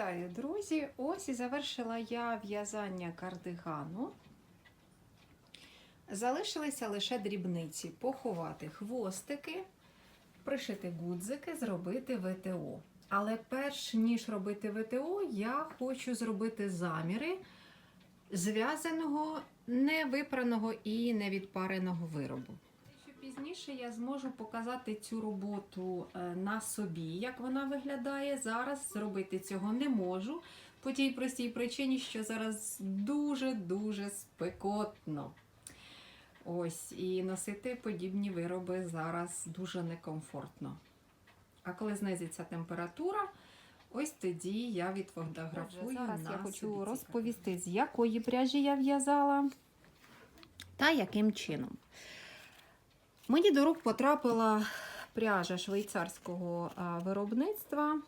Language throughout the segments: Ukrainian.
Вітаю, друзі! Ось і завершила я в'язання кардигану. Залишилися лише дрібниці поховати хвостики, пришити гудзики, зробити ВТО. Але перш ніж робити ВТО, я хочу зробити заміри зв'язаного, невипраного і невідпареного виробу. Пізніше я зможу показати цю роботу е, на собі, як вона виглядає. Зараз зробити цього не можу. По тій простій причині, що зараз дуже-дуже спекотно. Ось, і носити подібні вироби зараз дуже некомфортно. А коли знизиться температура, ось тоді я відфотографую. Зараз на я хочу розповісти, з якої пряжі я в'язала та яким чином. Мені до рук потрапила пряжа швейцарського виробництва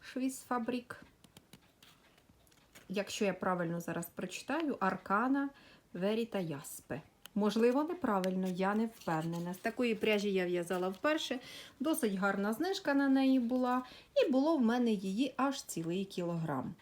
Швісфабрік. Якщо я правильно зараз прочитаю, Аркана Веріта Яспе. Можливо, неправильно, я не впевнена. З такої пряжі я в'язала вперше. Досить гарна знижка на неї була, і було в мене її аж цілий кілограм.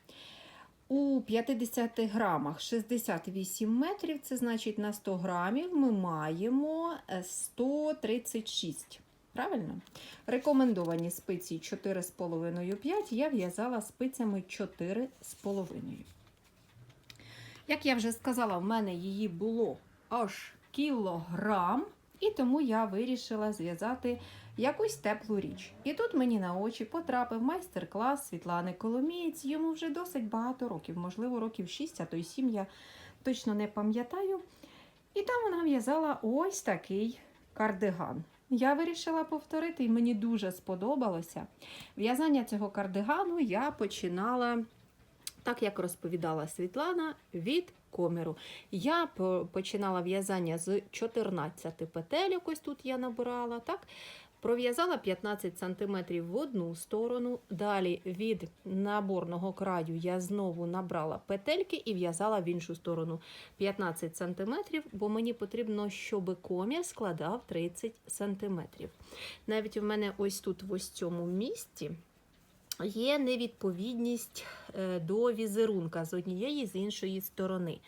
У 50 грамах 68 метрів, це значить на 100 грамів ми маємо е, 136. Правильно? Рекомендовані спиці 4,5-5, я в'язала спицями 4,5. Як я вже сказала, в мене її було аж кілограм, і тому я вирішила зв'язати якусь теплу річ. І тут мені на очі потрапив майстер-клас Світлани Коломієць. Йому вже досить багато років, можливо, років 6, а то й 7, я точно не пам'ятаю. І там вона в'язала ось такий кардиган. Я вирішила повторити, і мені дуже сподобалося. В'язання цього кардигану я починала, так як розповідала Світлана, від коміру. Я починала в'язання з 14 петель, ось тут я набирала. так? Пров'язала 15 см в одну сторону. Далі від наборного краю я знову набрала петельки і в'язала в іншу сторону 15 см, бо мені потрібно, щоб комір складав 30 см. Навіть у мене ось тут, в ось цьому місці, є невідповідність е, до візерунка з однієї з іншої сторони.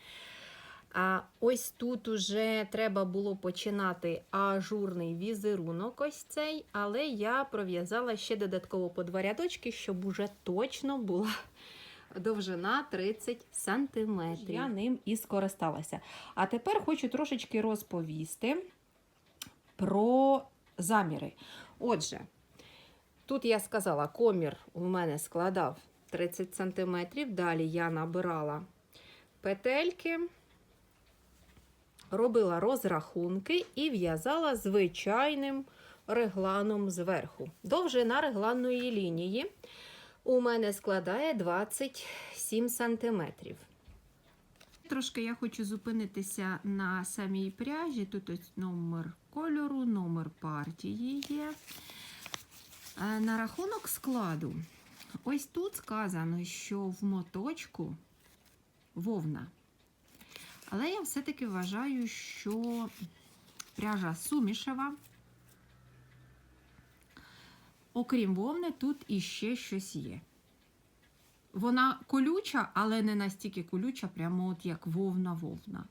А ось тут уже треба було починати ажурний візерунок, ось цей, але я пров'язала ще додатково по два рядочки, щоб уже точно була довжина 30 сантиметрів. Я ним і скористалася. А тепер хочу трошечки розповісти про заміри. Отже, тут я сказала, комір у мене складав 30 см, далі я набирала петельки робила розрахунки і в'язала звичайним регланом зверху. Довжина регланної лінії у мене складає 27 сантиметрів. Трошки я хочу зупинитися на самій пряжі. Тут ось номер кольору, номер партії є. Е, На рахунок складу. Ось тут сказано, що в моточку вовна. Але я все-таки вважаю, що пряжа сумішева. Окрім вовни, тут іще щось є. Вона колюча, але не настільки колюча, прямо от як вовна-вовна.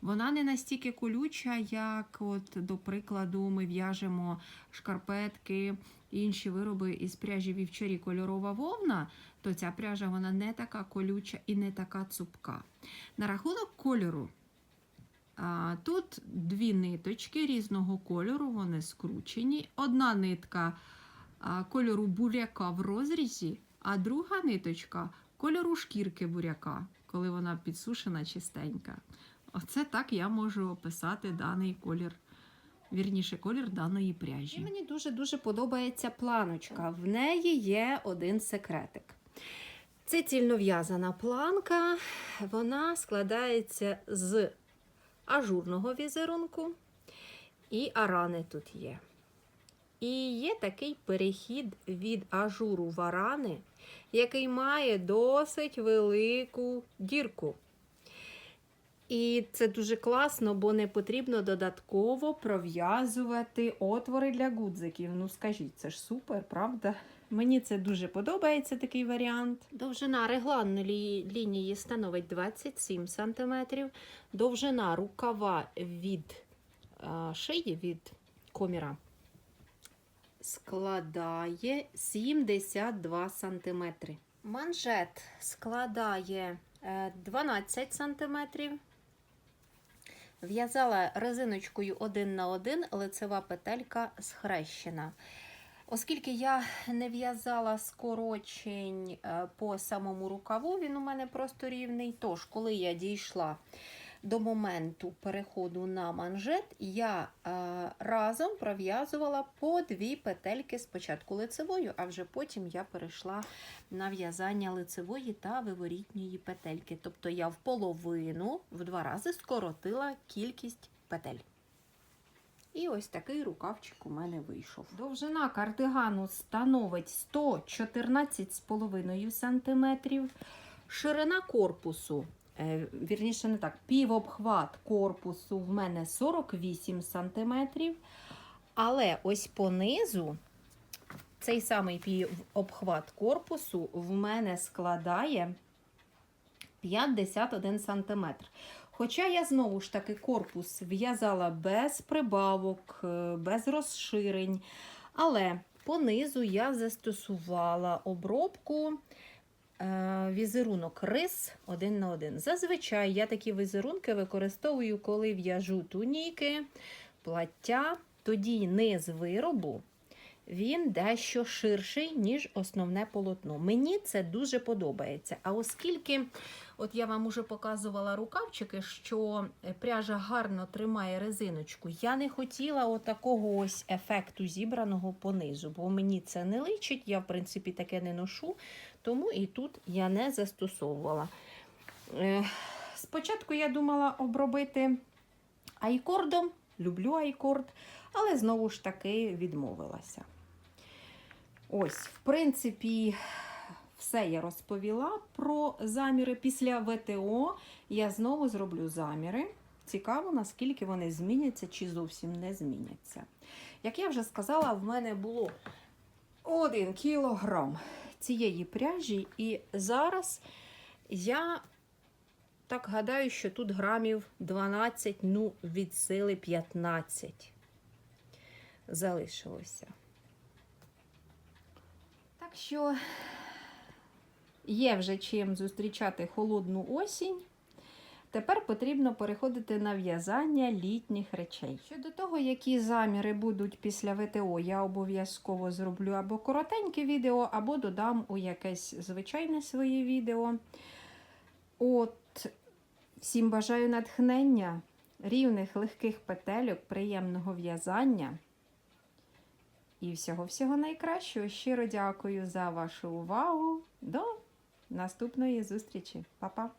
Вона не настільки колюча, як, от, до прикладу, ми в'яжемо шкарпетки, інші вироби із пряжі вівчарі кольорова вовна, то ця пряжа вона не така колюча і не така цупка. На рахунок кольору. Тут дві ниточки різного кольору, вони скручені. Одна нитка кольору буряка в розрізі, а друга ниточка кольору шкірки буряка, коли вона підсушена чистенька. Оце так я можу описати даний колір, вірніше, колір даної пряжі. І мені дуже-дуже подобається планочка. В неї є один секретик. Це цільнов'язана планка, вона складається з ажурного візерунку і арани тут є. І є такий перехід від ажуру в арани, який має досить велику дірку. І це дуже класно, бо не потрібно додатково пров'язувати отвори для гудзиків. Ну скажіть, це ж супер, правда? Мені це дуже подобається такий варіант. Довжина регланної лінії становить 27 см. Довжина рукава від а, шиї від коміра складає 72 см. Манжет складає е, 12 см. В'язала резиночкою 1 на 1, лицева петелька схрещена. Оскільки я не в'язала скорочень е, по самому рукаву, він у мене просто рівний. Тож, коли я дійшла до моменту переходу на манжет, я е, разом пров'язувала по дві петельки спочатку лицевою, а вже потім я перейшла на в'язання лицевої та виворітньої петельки. Тобто я в половину в два рази скоротила кількість петель. І ось такий рукавчик у мене вийшов. Довжина кардигану становить 114,5 см. Ширина корпусу, вірніше не так, півобхват корпусу в мене 48 см. Але ось понизу цей самий півобхват корпусу в мене складає 51 см. Хоча я знову ж таки корпус в'язала без прибавок, е, без розширень. Але понизу я застосувала обробку е, візерунок рис один на один. Зазвичай я такі візерунки використовую, коли в'яжу туніки, плаття, тоді низ виробу. Він дещо ширший, ніж основне полотно. Мені це дуже подобається. А оскільки От я вам уже показувала рукавчики, що пряжа гарно тримає резиночку. Я не хотіла отакого ось ефекту зібраного понизу, бо мені це не личить, я, в принципі, таке не ношу, тому і тут я не застосовувала. Е, Спочатку я думала обробити айкордом, люблю айкорд, але знову ж таки відмовилася. Ось, в принципі, все я розповіла про заміри. Після ВТО я знову зроблю заміри. Цікаво, наскільки вони зміняться чи зовсім не зміняться. Як я вже сказала, в мене було 1 кілограм цієї пряжі, і зараз я так гадаю, що тут грамів 12, ну, від сили 15 залишилося. Так що є вже чим зустрічати холодну осінь. Тепер потрібно переходити на в'язання літніх речей. Щодо того, які заміри будуть після ВТО, я обов'язково зроблю або коротеньке відео, або додам у якесь звичайне своє відео. От, всім бажаю натхнення, рівних легких петельок, приємного в'язання. І всього-всього найкращого. Щиро дякую за вашу увагу. До наступної зустрічі. Па-па!